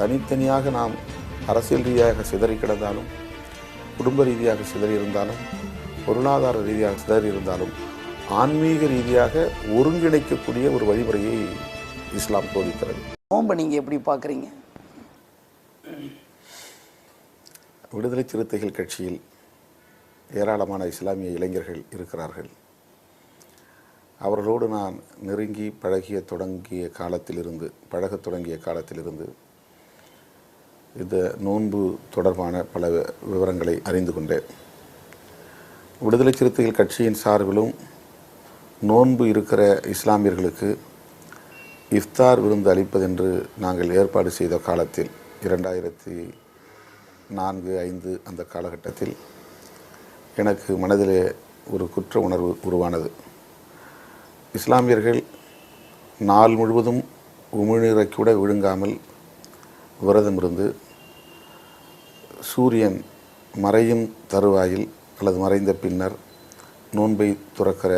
தனித்தனியாக நாம் அரசியல் ரீதியாக சிதறி கிடந்தாலும் குடும்ப ரீதியாக சிதறி இருந்தாலும் பொருளாதார ரீதியாக சிதறி இருந்தாலும் ஆன்மீக ரீதியாக ஒருங்கிணைக்கக்கூடிய ஒரு வழிமுறையை இஸ்லாம் போதிக்கிறது. நோன்பை நீங்கள் எப்படி பார்க்குறீங்க? விடுதலை சிறுத்தைகள் கட்சியில் ஏராளமான இஸ்லாமிய இளைஞர்கள் இருக்கிறார்கள். அவர்களோடு நான் நெருங்கி பழகிய தொடங்கிய காலத்திலிருந்து பழகத் தொடங்கிய காலத்திலிருந்து இந்த நோன்பு தொடர்பான பல விவரங்களை அறிந்து கொண்டேன். விடுதலை சிறுத்தைகள் கட்சியின் சார்பிலும் நோன்பு இருக்கிற இஸ்லாமியர்களுக்கு இஃப்தார் விருந்து அளிப்பதென்று நாங்கள் ஏற்பாடு செய்த காலத்தில் இரண்டாயிரத்தி நான்கு ஐந்து அந்த காலகட்டத்தில் எனக்கு மனதிலே ஒரு குற்ற உணர்வு உருவானது. இஸ்லாமியர்கள் நாள் முழுவதும் உமிழ்நீரை கூட விழுங்காமல் விரதம் இருந்து சூரியன் மறையும் தருவாயில் அல்லது மறைந்த பின்னர் நோன்பை துறக்கிற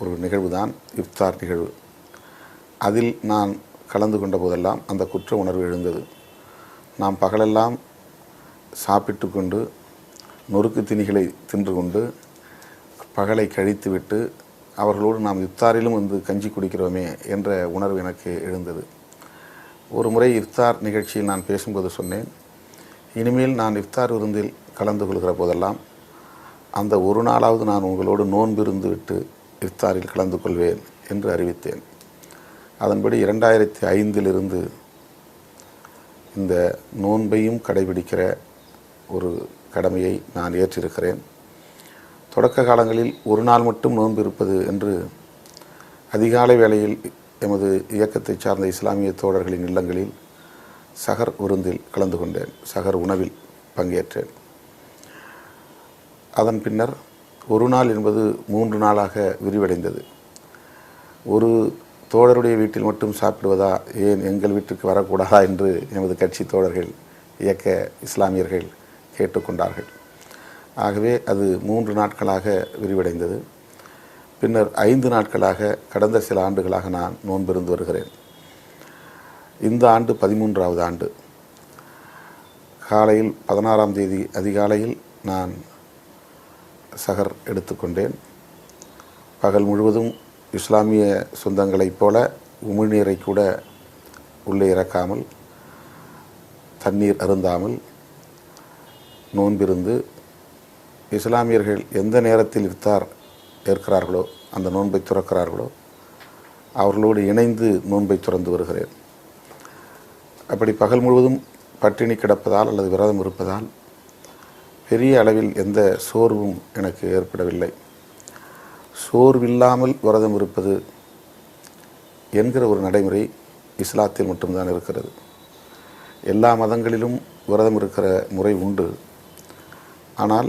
ஒரு நிகழ்வு தான் இஃப்தார் நிகழ்வு. அதில் நான் கலந்து கொண்ட போதெல்லாம் அந்த குற்ற உணர்வு எழுந்தது. நாம் பகலெல்லாம் சாப்பிட்டு கொண்டு நொறுக்கு திணிகளை தின்று கொண்டு பகலை கழித்துவிட்டு அவர்களோடு நாம் இஃப்தாரிலும் வந்து கஞ்சி குடிக்கிறோமே என்ற உணர்வு எனக்கு எழுந்தது. ஒரு முறை இஃப்தார் நிகழ்ச்சியில் நான் பேசும்போது சொன்னேன். இனிமேல் நான் இஃப்தார் விருந்தில் கலந்து கொள்கிற போதெல்லாம் அந்த ஒரு நாளாவது நான் உங்களோடு நோன்பு இருந்து விட்டு இஃப்தாரில் கலந்து கொள்வேன் என்று அறிவித்தேன். அதன்படி இரண்டாயிரத்தி ஐந்திலிருந்து இந்த நோன்பையும் கடைபிடிக்கிற ஒரு கடமையை நான் ஏற்றிருக்கிறேன். தொடக்க காலங்களில் ஒரு நாள் மட்டும் நோன்பு இருப்பது என்று அதிகாலை வேளையில் எமது இயக்கத்தை சார்ந்த இஸ்லாமிய தோழர்களின் இல்லங்களில் சகர் விருந்தில் கலந்து கொண்டேன். சகர் உணவில் பங்கேற்றேன். அதன் பின்னர் ஒரு நாள் என்பது மூன்று நாளாக விரிவடைந்தது. ஒரு தோழருடைய வீட்டில் மட்டும் சாப்பிடுவதா ஏன் எங்கள் வீட்டுக்கு வரக்கூடாதா என்று எமது கட்சி தோழர்கள் இயக்க இஸ்லாமியர்கள் கேட்டுக்கொண்டார்கள். ஆகவே அது மூன்று நாட்களாக விரிவடைந்தது. பின்னர் ஐந்து நாட்களாக கடந்த சில ஆண்டுகளாக நான் நோன்பிருந்து வருகிறேன். இந்த ஆண்டு பதிமூன்றாவது ஆண்டு. காலையில் பதினாறாம் தேதி அதிகாலையில் நான் சகர் எடுத்துக்கொண்டேன். பகல் முழுவதும் இஸ்லாமிய சொந்தங்களைப் போல உமிழ்நீரை கூட உள்ளே இறக்காமல் தண்ணீர் அருந்தாமல் நோன்பிருந்து இஸ்லாமியர்கள் எந்த நேரத்தில் இஃப்தார் ஏற்கிறார்களோ அந்த நோன்பை துறக்கிறார்களோ அவர்களோடு இணைந்து நோன்பை துறந்து வருகிறேன். அப்படி பகல் முழுவதும் பட்டினி கிடப்பதால் அல்லது விரதம் இருப்பதால் பெரிய அளவில் எந்த சோர்வும் எனக்கு ஏற்படவில்லை. சோர்வில்லாமல் விரதம் இருப்பது என்கிற ஒரு நடைமுறை இஸ்லாத்தில் மட்டும்தான் இருக்கிறது. எல்லா மதங்களிலும் விரதம் இருக்கிற முறை உண்டு. ஆனால்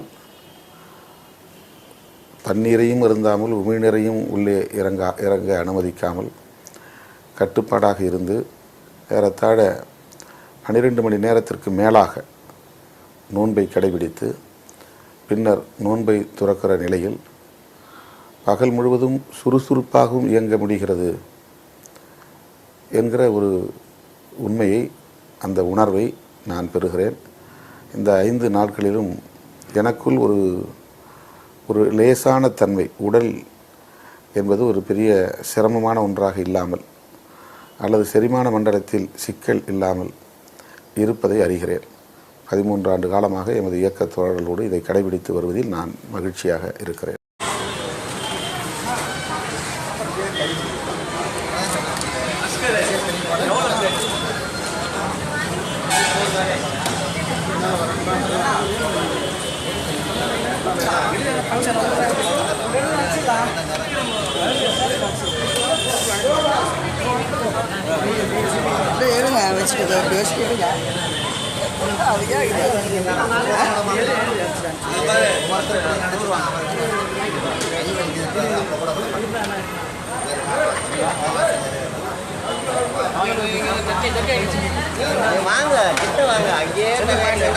தண்ணீரையும் இருந்தாமல் உமிழ்நீரையும் உள்ளே இறங்க இறங்க அனுமதிக்காமல் கட்டுப்பாடாக இருந்து ஏறத்தாழ பன்னிரெண்டு மணி நேரத்திற்கு மேலாக நோன்பை கடைபிடித்து பின்னர் நோன்பை துறக்கிற நிலையில் பகல் முழுவதும் சுறுசுறுப்பாகவும் இயங்க முடிகிறது என்கிற ஒரு உண்மையை அந்த உணர்வை நான் பெறுகிறேன். இந்த ஐந்து நாட்களிலும் எனக்குள் ஒரு ஒரு லேசான தன்மை உடல் என்பது ஒரு பெரிய சிரமமான ஒன்றாக இல்லாமல் அல்லது செரிமான மண்டலத்தில் சிக்கல் இல்லாமல் இருப்பதை அறிகிறேன் பதிமூன்று ஆண்டு காலமாக எமது இயக்க தோழர்களோடு இதை கடைபிடித்து வருவதில் நான் மகிழ்ச்சியாக இருக்கிறேன் Thank you. വെച്ചിട്ട് ഉപയോഗിച്ചിട്ടില്ല வாங்க கிட்ட வாங்க அங்கேயே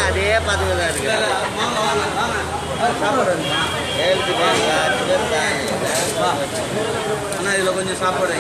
அதே பார்த்துக்கலாம் இருக்கு ஏழுக்கு பேருங்க அண்ணா இதில் கொஞ்சம் சாப்பாடு